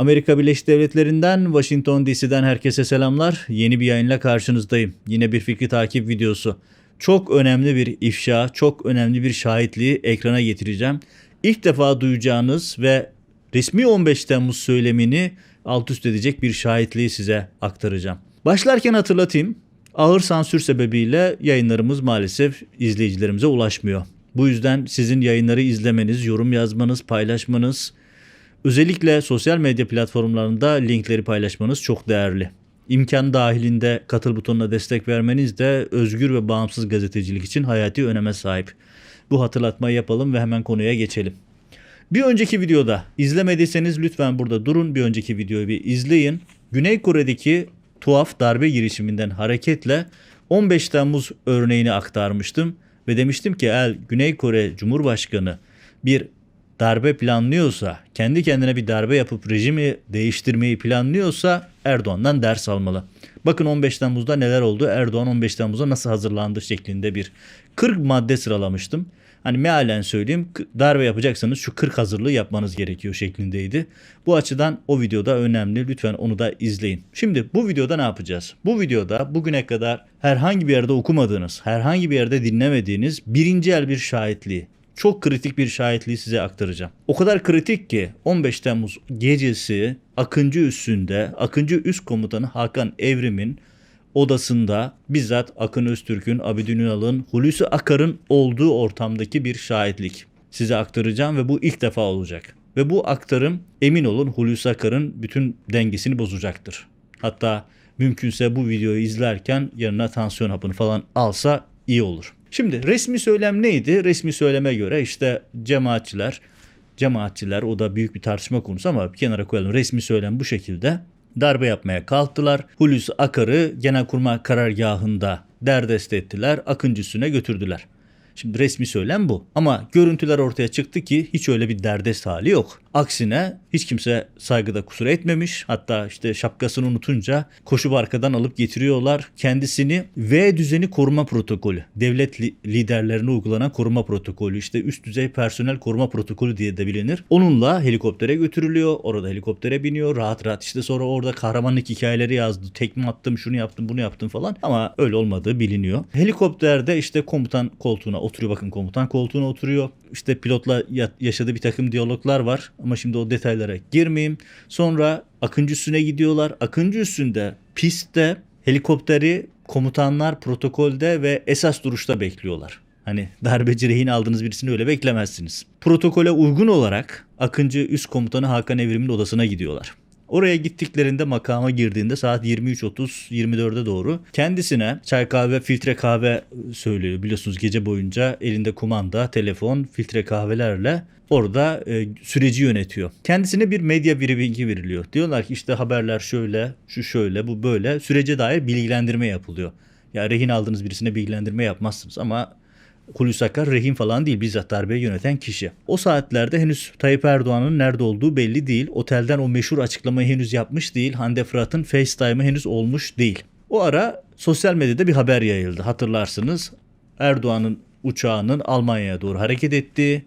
Amerika Birleşik Devletleri'nden Washington DC'den herkese selamlar. Yeni bir yayınla karşınızdayım. Yine bir fikri takip videosu. Çok önemli bir ifşa, çok önemli bir şahitliği ekrana getireceğim. İlk defa duyacağınız ve resmi 15 Temmuz söylemini alt üst edecek bir şahitliği size aktaracağım. Başlarken hatırlatayım. Ağır sansür sebebiyle yayınlarımız maalesef izleyicilerimize ulaşmıyor. Bu yüzden sizin yayınları izlemeniz, yorum yazmanız, paylaşmanız, özellikle sosyal medya platformlarında linkleri paylaşmanız çok değerli. İmkan dahilinde katıl butonuna destek vermeniz de özgür ve bağımsız gazetecilik için hayati öneme sahip. Bu hatırlatmayı yapalım ve hemen konuya geçelim. Bir önceki videoda izlemediyseniz lütfen burada durun. Bir önceki videoyu bir izleyin. Güney Kore'deki tuhaf darbe girişiminden hareketle 15 Temmuz örneğini aktarmıştım ve demiştim ki eğer Güney Kore Cumhurbaşkanı bir darbe planlıyorsa, kendi kendine bir darbe yapıp rejimi değiştirmeyi planlıyorsa Erdoğan'dan ders almalı. Bakın 15 Temmuz'da neler oldu? Erdoğan 15 Temmuz'a nasıl hazırlandı şeklinde bir 40 madde sıralamıştım. Hani mealen söyleyeyim darbe yapacaksanız şu 40 hazırlığı yapmanız gerekiyor şeklindeydi. Bu açıdan o videoda önemli. Lütfen onu da izleyin. Şimdi bu videoda ne yapacağız? Bu videoda bugüne kadar herhangi bir yerde okumadığınız, herhangi bir yerde dinlemediğiniz birinci el bir şahitliği çok kritik bir şahitliği size aktaracağım. O kadar kritik ki 15 Temmuz gecesi Akıncı üssünde Akıncı Üst Komutanı Hakan Evrim'in odasında bizzat Akın Öztürk'ün, Abidin Ünal'ın, Hulusi Akar'ın olduğu ortamdaki bir şahitlik size aktaracağım ve bu ilk defa olacak. Ve bu aktarım emin olun Hulusi Akar'ın bütün dengesini bozacaktır. Hatta mümkünse bu videoyu izlerken yanına tansiyon hapını falan alsa iyi olur. Şimdi resmi söylem neydi? Resmi söyleme göre işte cemaatçiler, cemaatçiler o da büyük bir tartışma konusu ama bir kenara koyalım. Resmi söylem bu şekilde darbe yapmaya kalktılar. Hulusi Akar'ı Genelkurmay karargahında derdest ettiler. Akıncı üstüne götürdüler. Şimdi resmi söylem bu. Ama görüntüler ortaya çıktı ki hiç öyle bir derdest hali yok. Aksine hiç kimse saygıda kusur etmemiş. Hatta işte şapkasını unutunca koşup arkadan alıp getiriyorlar. Kendisini V düzeni koruma protokolü. Devlet li- liderlerine uygulanan koruma protokolü. işte üst düzey personel koruma protokolü diye de bilinir. Onunla helikoptere götürülüyor. Orada helikoptere biniyor. Rahat rahat işte sonra orada kahramanlık hikayeleri yazdı. Tekme attım, şunu yaptım, bunu yaptım falan. Ama öyle olmadığı biliniyor. Helikopterde işte komutan koltuğuna oturuyor. Bakın komutan koltuğuna oturuyor. İşte pilotla yaşadığı bir takım diyaloglar var. Ama şimdi o detaylara girmeyeyim. Sonra Akıncı üstüne gidiyorlar. Akıncı üstünde pistte helikopteri komutanlar protokolde ve esas duruşta bekliyorlar. Hani darbeci rehin aldığınız birisini öyle beklemezsiniz. Protokole uygun olarak Akıncı üst komutanı Hakan Evrim'in odasına gidiyorlar. Oraya gittiklerinde makama girdiğinde saat 23.30-24'e doğru kendisine çay kahve, filtre kahve söylüyor. Biliyorsunuz gece boyunca elinde kumanda, telefon, filtre kahvelerle orada e, süreci yönetiyor. Kendisine bir medya briefing'i veriliyor. Diyorlar ki işte haberler şöyle, şu şöyle, bu böyle. Sürece dair bilgilendirme yapılıyor. Ya rehin aldığınız birisine bilgilendirme yapmazsınız ama Hulusi Akar rehin falan değil bizzat darbeyi yöneten kişi. O saatlerde henüz Tayyip Erdoğan'ın nerede olduğu belli değil. Otelden o meşhur açıklamayı henüz yapmış değil. Hande Fırat'ın FaceTime'ı henüz olmuş değil. O ara sosyal medyada bir haber yayıldı. Hatırlarsınız Erdoğan'ın uçağının Almanya'ya doğru hareket ettiği,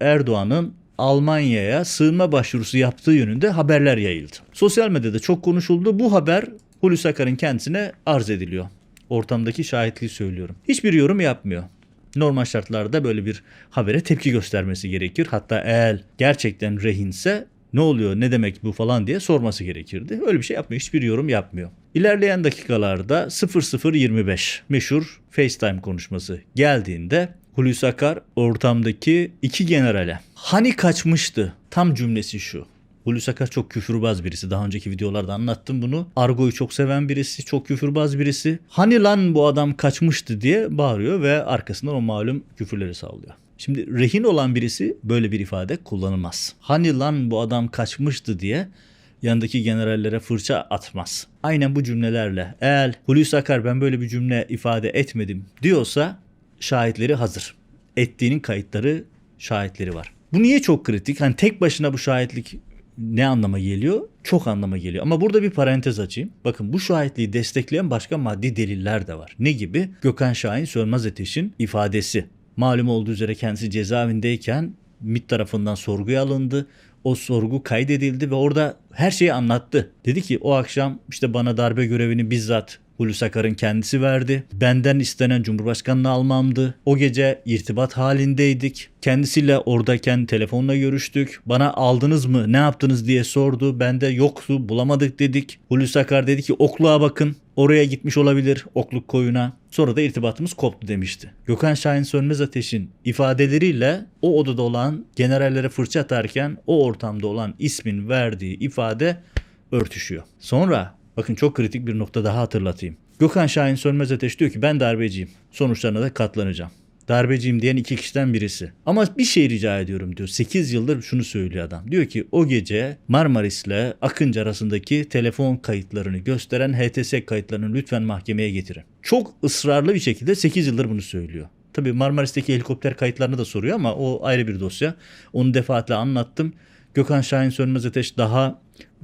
Erdoğan'ın Almanya'ya sığınma başvurusu yaptığı yönünde haberler yayıldı. Sosyal medyada çok konuşuldu. Bu haber Hulusi Akar'ın kendisine arz ediliyor. Ortamdaki şahitliği söylüyorum. Hiçbir yorum yapmıyor normal şartlarda böyle bir habere tepki göstermesi gerekir. Hatta eğer gerçekten rehinse ne oluyor ne demek bu falan diye sorması gerekirdi. Öyle bir şey yapmıyor. Hiçbir yorum yapmıyor. İlerleyen dakikalarda 0025 meşhur FaceTime konuşması geldiğinde Hulusi Akar ortamdaki iki generale hani kaçmıştı tam cümlesi şu. Hulusi Akar çok küfürbaz birisi. Daha önceki videolarda anlattım bunu. Argo'yu çok seven birisi, çok küfürbaz birisi. Hani lan bu adam kaçmıştı diye bağırıyor ve arkasından o malum küfürleri sağlıyor. Şimdi rehin olan birisi böyle bir ifade kullanılmaz. Hani lan bu adam kaçmıştı diye yanındaki generallere fırça atmaz. Aynen bu cümlelerle eğer Hulusi Akar ben böyle bir cümle ifade etmedim diyorsa şahitleri hazır. Ettiğinin kayıtları, şahitleri var. Bu niye çok kritik? Hani tek başına bu şahitlik ne anlama geliyor? Çok anlama geliyor. Ama burada bir parantez açayım. Bakın bu şahitliği destekleyen başka maddi deliller de var. Ne gibi? Gökhan Şahin Sönmez Ateş'in ifadesi. Malum olduğu üzere kendisi cezaevindeyken MİT tarafından sorguya alındı. O sorgu kaydedildi ve orada her şeyi anlattı. Dedi ki o akşam işte bana darbe görevini bizzat Hulusi Akar'ın kendisi verdi. Benden istenen Cumhurbaşkanı'nı almamdı. O gece irtibat halindeydik. Kendisiyle oradayken telefonla görüştük. Bana aldınız mı ne yaptınız diye sordu. Ben de yoktu bulamadık dedik. Hulusi Akar dedi ki okluğa bakın. Oraya gitmiş olabilir okluk koyuna. Sonra da irtibatımız koptu demişti. Gökhan Şahin Sönmez Ateş'in ifadeleriyle o odada olan generallere fırça atarken o ortamda olan ismin verdiği ifade örtüşüyor. Sonra bakın çok kritik bir nokta daha hatırlatayım. Gökhan Şahin Sönmez Ateş diyor ki ben darbeciyim. Sonuçlarına da katlanacağım. Darbeciyim diyen iki kişiden birisi. Ama bir şey rica ediyorum diyor. 8 yıldır şunu söylüyor adam. Diyor ki o gece Marmaris'le Akıncı arasındaki telefon kayıtlarını gösteren HTS kayıtlarını lütfen mahkemeye getirin. Çok ısrarlı bir şekilde 8 yıldır bunu söylüyor. Tabii Marmaris'teki helikopter kayıtlarını da soruyor ama o ayrı bir dosya. Onu defaatle anlattım. Gökhan Şahin Sönmez Ateş daha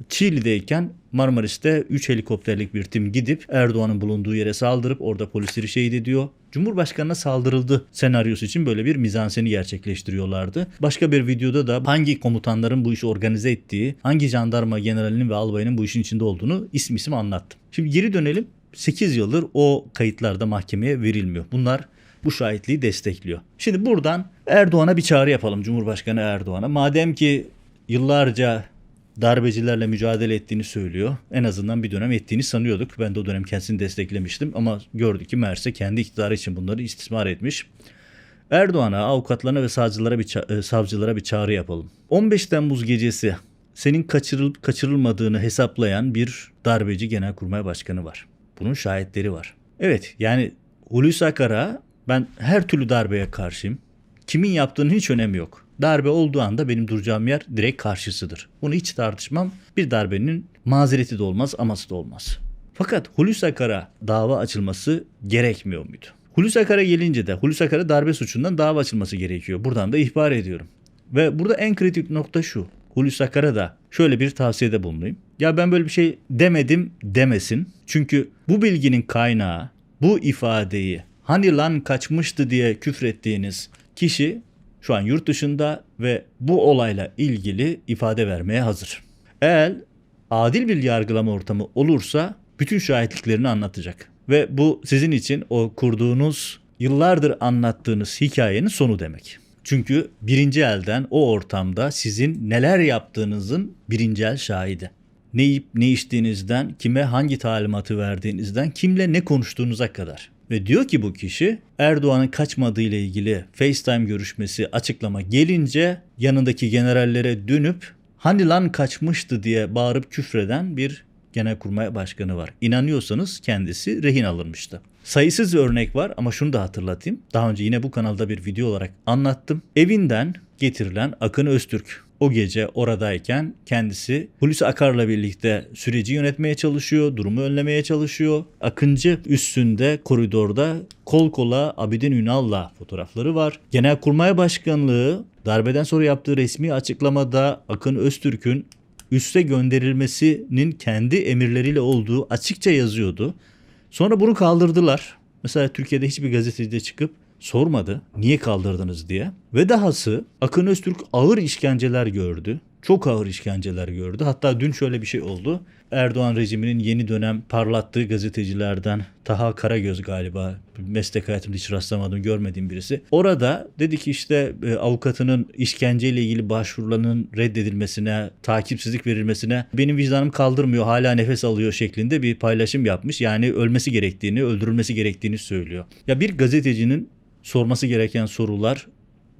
Çiğli'deyken Marmaris'te 3 helikopterlik bir tim gidip Erdoğan'ın bulunduğu yere saldırıp orada polisleri şehit ediyor. Cumhurbaşkanına saldırıldı senaryosu için böyle bir mizanseni gerçekleştiriyorlardı. Başka bir videoda da hangi komutanların bu işi organize ettiği, hangi jandarma generalinin ve albayının bu işin içinde olduğunu isim isim anlattım. Şimdi geri dönelim. 8 yıldır o kayıtlarda mahkemeye verilmiyor. Bunlar bu şahitliği destekliyor. Şimdi buradan Erdoğan'a bir çağrı yapalım Cumhurbaşkanı Erdoğan'a. Madem ki yıllarca darbecilerle mücadele ettiğini söylüyor. En azından bir dönem ettiğini sanıyorduk. Ben de o dönem kendisini desteklemiştim ama gördük ki Merse kendi iktidarı için bunları istismar etmiş. Erdoğan'a, avukatlarına ve savcılara bir, e, savcılara bir çağrı yapalım. 15 Temmuz gecesi senin kaçırıl kaçırılmadığını hesaplayan bir darbeci genelkurmay başkanı var. Bunun şahitleri var. Evet yani Hulusi Akar'a ben her türlü darbeye karşıyım. Kimin yaptığının hiç önemi yok. Darbe olduğu anda benim duracağım yer direkt karşısıdır. Bunu hiç tartışmam. Bir darbenin mazereti de olmaz, aması da olmaz. Fakat Hulusi Akar'a dava açılması gerekmiyor muydu? Hulusi Akar'a gelince de Hulusi Akar'a darbe suçundan dava açılması gerekiyor. Buradan da ihbar ediyorum. Ve burada en kritik nokta şu. Hulusi Akar'a da şöyle bir tavsiyede bulunayım. Ya ben böyle bir şey demedim demesin. Çünkü bu bilginin kaynağı bu ifadeyi hani lan kaçmıştı diye küfrettiğiniz kişi şu an yurt dışında ve bu olayla ilgili ifade vermeye hazır. Eğer adil bir yargılama ortamı olursa bütün şahitliklerini anlatacak. Ve bu sizin için o kurduğunuz yıllardır anlattığınız hikayenin sonu demek. Çünkü birinci elden o ortamda sizin neler yaptığınızın birinci el şahidi. Ne yiyip ne içtiğinizden, kime hangi talimatı verdiğinizden, kimle ne konuştuğunuza kadar. Ve diyor ki bu kişi Erdoğan'ın kaçmadığı ile ilgili FaceTime görüşmesi açıklama gelince yanındaki generallere dönüp hani lan kaçmıştı diye bağırıp küfreden bir genelkurmay başkanı var. İnanıyorsanız kendisi rehin alınmıştı. Sayısız örnek var ama şunu da hatırlatayım. Daha önce yine bu kanalda bir video olarak anlattım. Evinden getirilen Akın Öztürk o gece oradayken kendisi Hulusi Akar'la birlikte süreci yönetmeye çalışıyor, durumu önlemeye çalışıyor. Akıncı üstünde koridorda kol kola Abidin Ünal'la fotoğrafları var. Genelkurmay Başkanlığı darbeden sonra yaptığı resmi açıklamada Akın Öztürk'ün üste gönderilmesinin kendi emirleriyle olduğu açıkça yazıyordu. Sonra bunu kaldırdılar. Mesela Türkiye'de hiçbir gazeteci çıkıp sormadı niye kaldırdınız diye. Ve dahası Akın Öztürk ağır işkenceler gördü. Çok ağır işkenceler gördü. Hatta dün şöyle bir şey oldu. Erdoğan rejiminin yeni dönem parlattığı gazetecilerden Taha Karagöz galiba meslek hayatımda hiç rastlamadım görmediğim birisi. Orada dedi ki işte e, avukatının işkenceyle ilgili başvurularının reddedilmesine, takipsizlik verilmesine benim vicdanım kaldırmıyor hala nefes alıyor şeklinde bir paylaşım yapmış. Yani ölmesi gerektiğini, öldürülmesi gerektiğini söylüyor. Ya bir gazetecinin sorması gereken sorular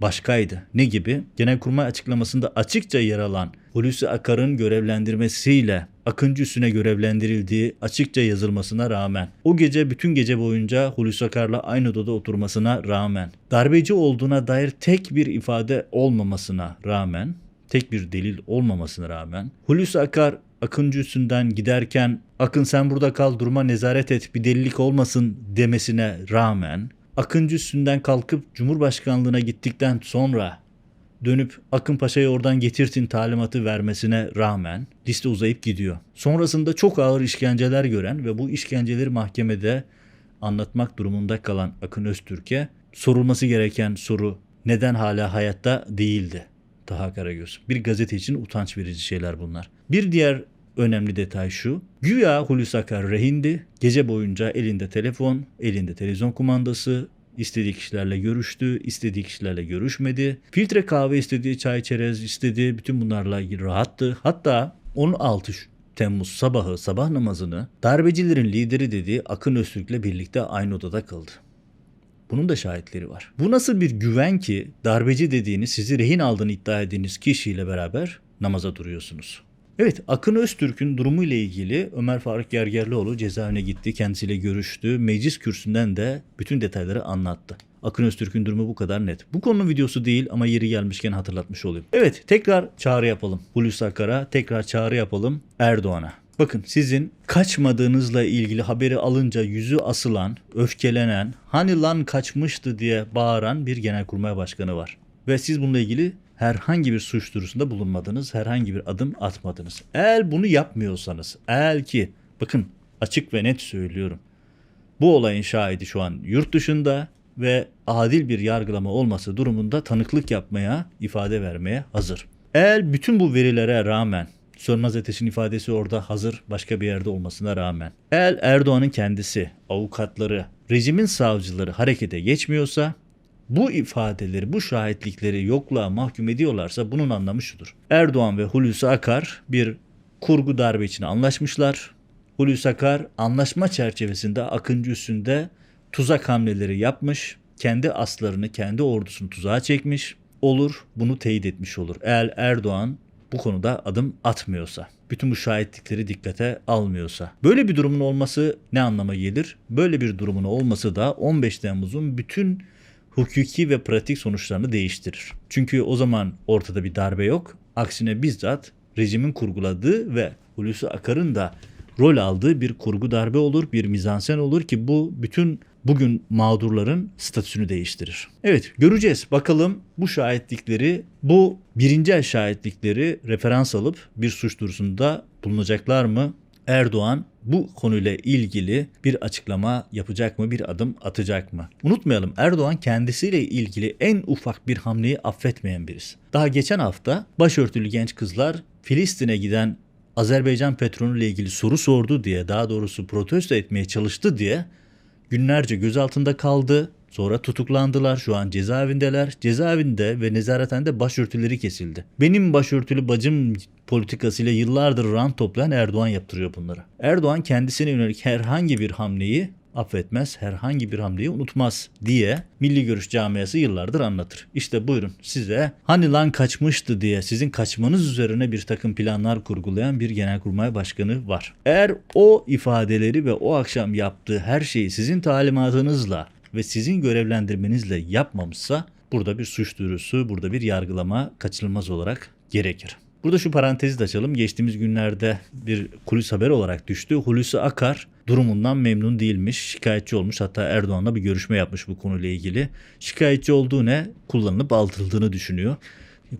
başkaydı. Ne gibi? Genelkurmay açıklamasında açıkça yer alan Hulusi Akar'ın görevlendirmesiyle Akıncı üstüne görevlendirildiği açıkça yazılmasına rağmen, o gece bütün gece boyunca Hulusi Akar'la aynı odada oturmasına rağmen, darbeci olduğuna dair tek bir ifade olmamasına rağmen, tek bir delil olmamasına rağmen, Hulusi Akar Akıncı üstünden giderken Akın sen burada kal duruma nezaret et bir delilik olmasın demesine rağmen Akıncı üstünden kalkıp Cumhurbaşkanlığına gittikten sonra dönüp Akın Paşa'yı oradan getirtin talimatı vermesine rağmen liste uzayıp gidiyor. Sonrasında çok ağır işkenceler gören ve bu işkenceleri mahkemede anlatmak durumunda kalan Akın Öztürk'e sorulması gereken soru neden hala hayatta değildi? Taha Karagöz. Bir gazete için utanç verici şeyler bunlar. Bir diğer önemli detay şu. Güya Hulusi Akar rehindi. Gece boyunca elinde telefon, elinde televizyon kumandası, istediği kişilerle görüştü, istediği kişilerle görüşmedi. Filtre kahve istediği, çay çerez istedi. Bütün bunlarla rahattı. Hatta 16 Temmuz sabahı sabah namazını darbecilerin lideri dediği Akın Öztürk'le birlikte aynı odada kıldı. Bunun da şahitleri var. Bu nasıl bir güven ki darbeci dediğiniz sizi rehin aldığını iddia ettiğiniz kişiyle beraber namaza duruyorsunuz. Evet Akın Öztürk'ün durumu ile ilgili Ömer Faruk Gergerlioğlu cezaevine gitti. Kendisiyle görüştü. Meclis kürsüsünden de bütün detayları anlattı. Akın Öztürk'ün durumu bu kadar net. Bu konunun videosu değil ama yeri gelmişken hatırlatmış olayım. Evet tekrar çağrı yapalım. Hulusi Akar'a tekrar çağrı yapalım Erdoğan'a. Bakın sizin kaçmadığınızla ilgili haberi alınca yüzü asılan, öfkelenen, hani lan kaçmıştı diye bağıran bir genelkurmay başkanı var. Ve siz bununla ilgili herhangi bir suç duyurusunda bulunmadınız, herhangi bir adım atmadınız. Eğer bunu yapmıyorsanız, eğer ki bakın açık ve net söylüyorum. Bu olayın şahidi şu an yurt dışında ve adil bir yargılama olması durumunda tanıklık yapmaya, ifade vermeye hazır. Eğer bütün bu verilere rağmen Sönmez Ateş'in ifadesi orada hazır başka bir yerde olmasına rağmen. Eğer Erdoğan'ın kendisi, avukatları, rejimin savcıları harekete geçmiyorsa bu ifadeleri, bu şahitlikleri yokluğa mahkum ediyorlarsa bunun anlamı şudur. Erdoğan ve Hulusi Akar bir kurgu darbe için anlaşmışlar. Hulusi Akar anlaşma çerçevesinde Akıncı üstünde tuzak hamleleri yapmış. Kendi aslarını, kendi ordusunu tuzağa çekmiş. Olur bunu teyit etmiş olur. Eğer Erdoğan bu konuda adım atmıyorsa, bütün bu şahitlikleri dikkate almıyorsa. Böyle bir durumun olması ne anlama gelir? Böyle bir durumun olması da 15 Temmuz'un bütün hukuki ve pratik sonuçlarını değiştirir. Çünkü o zaman ortada bir darbe yok. Aksine bizzat rejimin kurguladığı ve Hulusi Akar'ın da rol aldığı bir kurgu darbe olur, bir mizansen olur ki bu bütün bugün mağdurların statüsünü değiştirir. Evet göreceğiz. Bakalım bu şahitlikleri, bu birinci şahitlikleri referans alıp bir suç duyurusunda bulunacaklar mı? Erdoğan bu konuyla ilgili bir açıklama yapacak mı, bir adım atacak mı? Unutmayalım Erdoğan kendisiyle ilgili en ufak bir hamleyi affetmeyen birisi. Daha geçen hafta başörtülü genç kızlar Filistin'e giden Azerbaycan petrolü ile ilgili soru sordu diye, daha doğrusu protesto etmeye çalıştı diye günlerce gözaltında kaldı. Sonra tutuklandılar. Şu an cezaevindeler. Cezaevinde ve nezarethanede başörtüleri kesildi. Benim başörtülü bacım politikasıyla yıllardır rant toplayan Erdoğan yaptırıyor bunları. Erdoğan kendisine yönelik herhangi bir hamleyi affetmez, herhangi bir hamleyi unutmaz diye Milli Görüş camiası yıllardır anlatır. İşte buyurun size hani lan kaçmıştı diye sizin kaçmanız üzerine bir takım planlar kurgulayan bir genelkurmay başkanı var. Eğer o ifadeleri ve o akşam yaptığı her şeyi sizin talimatınızla ve sizin görevlendirmenizle yapmamışsa burada bir suç duyurusu, burada bir yargılama kaçınılmaz olarak gerekir. Burada şu parantezi de açalım. Geçtiğimiz günlerde bir kulis haber olarak düştü. Hulusi Akar durumundan memnun değilmiş. Şikayetçi olmuş. Hatta Erdoğan'la bir görüşme yapmış bu konuyla ilgili. Şikayetçi olduğu ne? Kullanılıp atıldığını düşünüyor.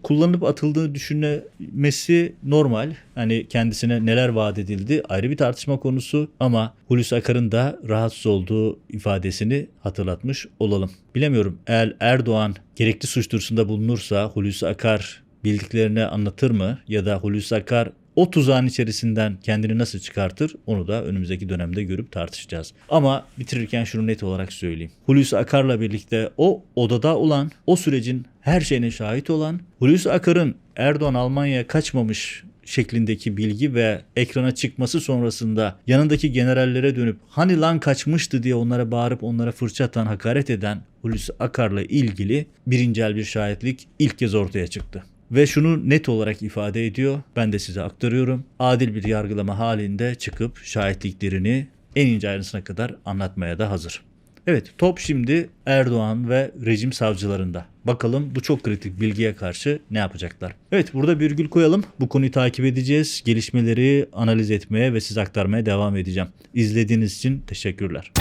Kullanılıp atıldığını düşünmesi normal. Hani kendisine neler vaat edildi ayrı bir tartışma konusu ama Hulusi Akar'ın da rahatsız olduğu ifadesini hatırlatmış olalım. Bilemiyorum eğer Erdoğan gerekli suç duyurusunda bulunursa Hulusi Akar bildiklerini anlatır mı ya da Hulusi Akar o tuzağın içerisinden kendini nasıl çıkartır onu da önümüzdeki dönemde görüp tartışacağız. Ama bitirirken şunu net olarak söyleyeyim. Hulusi Akar'la birlikte o odada olan, o sürecin her şeyine şahit olan, Hulusi Akar'ın Erdoğan Almanya'ya kaçmamış şeklindeki bilgi ve ekrana çıkması sonrasında yanındaki generallere dönüp hani lan kaçmıştı diye onlara bağırıp onlara fırça atan, hakaret eden Hulusi Akar'la ilgili birincel bir şahitlik ilk kez ortaya çıktı. Ve şunu net olarak ifade ediyor. Ben de size aktarıyorum. Adil bir yargılama halinde çıkıp şahitliklerini en ince ayrıntısına kadar anlatmaya da hazır. Evet top şimdi Erdoğan ve rejim savcılarında. Bakalım bu çok kritik bilgiye karşı ne yapacaklar? Evet burada virgül koyalım. Bu konuyu takip edeceğiz. Gelişmeleri analiz etmeye ve size aktarmaya devam edeceğim. İzlediğiniz için teşekkürler.